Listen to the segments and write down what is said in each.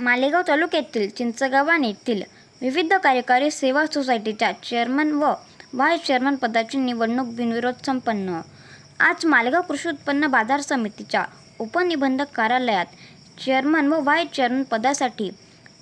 मालेगाव तालुक्यातील चिंचगावान येथील विविध कार्यकारी सेवा सोसायटीच्या चेअरमन व व्हाईस चेअरमन पदाची निवडणूक बिनविरोध संपन्न. आज मालेगाव कृषी उत्पन्न बाजार समितीच्या उपनिबंधक कार्यालयात चेअरमन व व्हाईस चेअरमन पदासाठी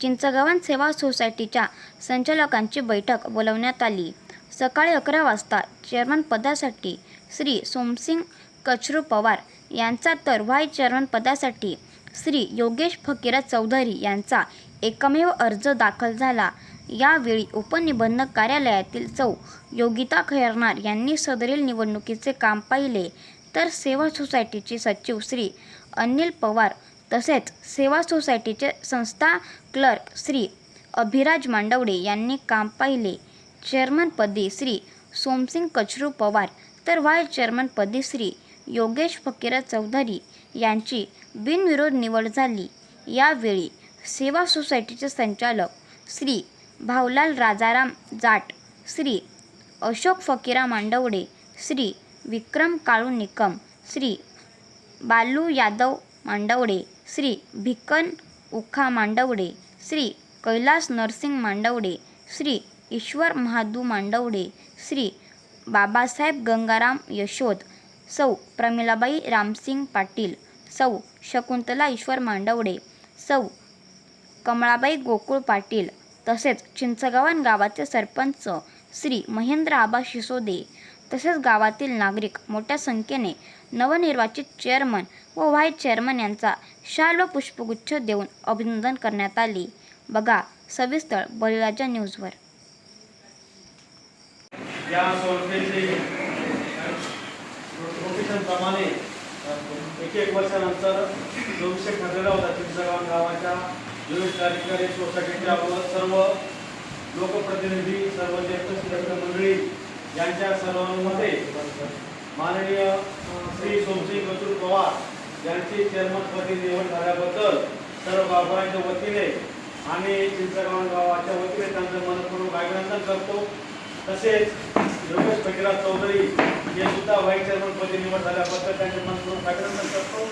चिंचगावान सेवा सोसायटीच्या संचालकांची बैठक बोलवण्यात आली. सकाळी अकरा वाजता चेअरमन पदासाठी श्री सोमसिंग कचरू पवार यांचा तर व्हाईस चेअरमन पदासाठी श्री योगेश फकीरा चौधरी यांचा एकमेव अर्ज दाखल झाला. यावेळी उपनिबंधक कार्यालयातील चौ. योगिता खैरनार यांनी सदरील निवडणुकीचे काम पाहिले. तर सेवा सोसायटीचे सचिव श्री अनिल पवार तसेच सेवा सोसायटीचे संस्था क्लर्क श्री अभिराज मांडवडे यांनी काम पाहिले. चेअरमनपदी श्री सोमसिंग कचरू पवार तर व्हाईस चेअरमनपदी श्री योगेश फकीरा चौधरी यांची बिनविरोध निवड झाली. यावेळी सेवा सोसायटीचे संचालक श्री भावलाल राजाराम जाट श्री अशोक फकीरा मांडवडे श्री विक्रम काळू निकम श्री बालू यादव मांडवडे श्री भिकन उखा मांडवडे श्री कैलास नरसिंग मांडवडे श्री ईश्वर महादू मांडवडे श्री बाबासाहेब गंगाराम यशोद सौ प्रमिलाबाई रामसिंग पाटील सौ शकुंतला ईश्वर मांडवडे सौ कमळाबाई गोकुळ पाटील तसेच चिंचगावान गावाचे सरपंच श्री महेंद्र आबा शिसोदे तसेच गावातील नागरिक मोठ्या संख्येने नवनिर्वाचित चेअरमन व व्हाईस चेअरमन यांचा शाल व पुष्पगुच्छ देऊन अभिनंदन करण्यात आले. बघा सविस्तर बळीराजा न्यूजवर. या संस्थेचे प्रमाणे एक एक वर्षानंतर दोनशे ठरलेला होता चिंचगाव गावाच्या. ज्येष्ठ कार्यकारी सोसायटीच्या व सर्व लोकप्रतिनिधी सर्व ज्येष्ठ मंडळी यांच्या सर्वांमध्ये माननीय श्री सोमसिंग कचूर पवार यांची चेअरमनपदी निवड झाल्याबद्दल सर्व गावकऱ्यांच्या वतीने आणि चिंचगाव गावाच्या वतीने त्यांचं मनपूर्वक अभिनंदन करतो. तसेच योगेश भगीराज चौधरी हे सुद्धा व्हाईस चेअरमनपदी निवड झाल्याबद्दल त्यांचे मनपूर्वक अभिनंदन करतो.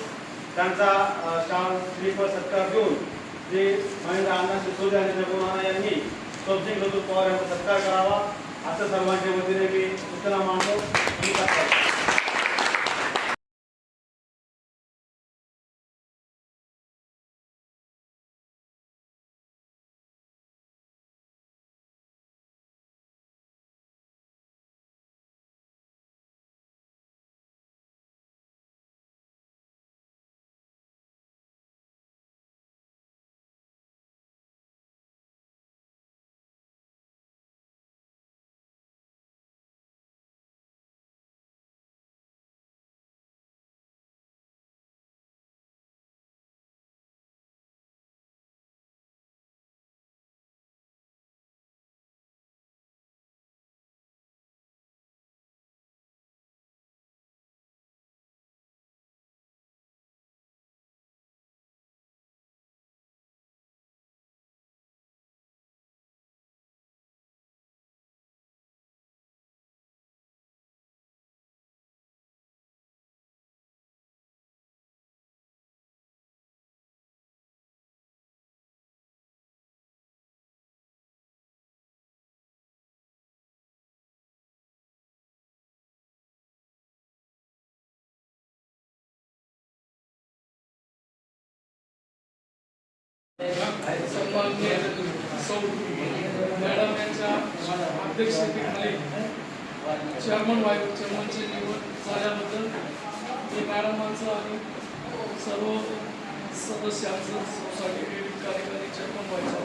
त्यांचा श्रीफळ सत्कार देऊन जे महेंद्र अण्णा सिसोदिया आणि जगुनाना यांनी स्वप्निक ऋतू पवार यांचा सत्कार करावा. असं सर्वांच्या वतीने मी सूचना मांडतो. सन्माननीय सौ मॅडम यांच्या अध्यक्षतेखाली चेअरमन वाईफ चेअरमनची निवड झाल्याबद्दल मी मॅडमांचं आणि सर्व सदस्यांचं सोसायटी क्रेडिट कार्यकारी चेअरमन व्हायचं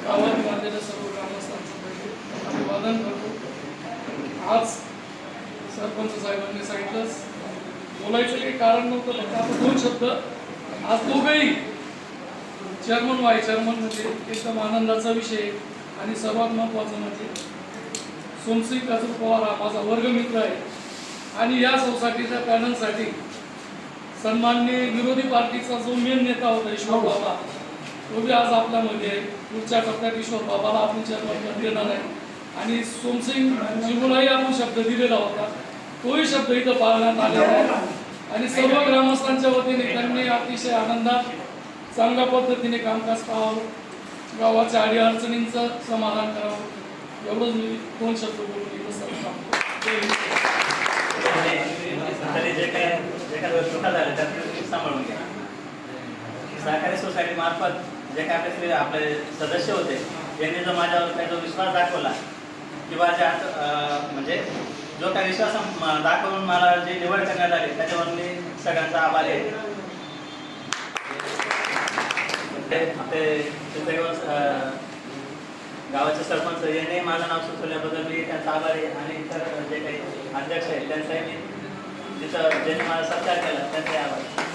गावात बांधलेल्या सर्व ग्रामस्थांचं पहिले अभिवादन करतो आज सरपंच साहेबांनी सांगितलंच बोलायचं काही कारण नव्हतं फक्त आपण दोन शब्द आज दोघंही चेअरमन व्हाय चेअरमन म्हणजे एकदम आनंदाचा विषय आणि सर्वात महत्त्वाचं म्हणजे सोमसिंग काजू पवार हा माझा वर्गमित्र आहे. आणि या सोसायटीच्या पॅनलसाठी सन्माननीय विरोधी पार्टीचा जो मेन नेता होता ईश्वर बाबा तो बी आज आपल्यामध्ये आहे. पुढच्या टप्प्यात ईश्वर बाबाला आपण चेअरमन देणार आहे. आणि सोमसिंग जीवनही आपण शब्द दिलेला होता. तोही शब्द इथं पाळण्यात आलेला आहे. आणि सर्व ग्रामस्थांच्या वतीने त्यांनी अतिशय आनंदात चांगल्या पद्धतीने कामकाज पाहावं गावाच्या अडीअडचणींचं समाधान करावं. एवढंच मी दोन शब्द बोलून इथं जे जे तुम्ही सांभाळून घ्या. सहकारी सोसायटी मार्फत जे काय आपले आपले सदस्य होते त्यांनी जो माझ्यावर काही जो विश्वास दाखवला किंवा ज्या म्हणजे जो काही विश्वास दाखवून मला जे निवड करण्यात आली त्याच्यावर मी सगळ्यांचा आभार आहे ते आपले चित्रगाव अं, गावाचे सरपंच यांनी माझं नाव सुचवल्याबद्दल मी त्यांचा आभारी आणि इतर जे काही अध्यक्ष आहेत त्यांचाही मी तिथं ज्यांनी मला सत्कार केला त्यांचे आभार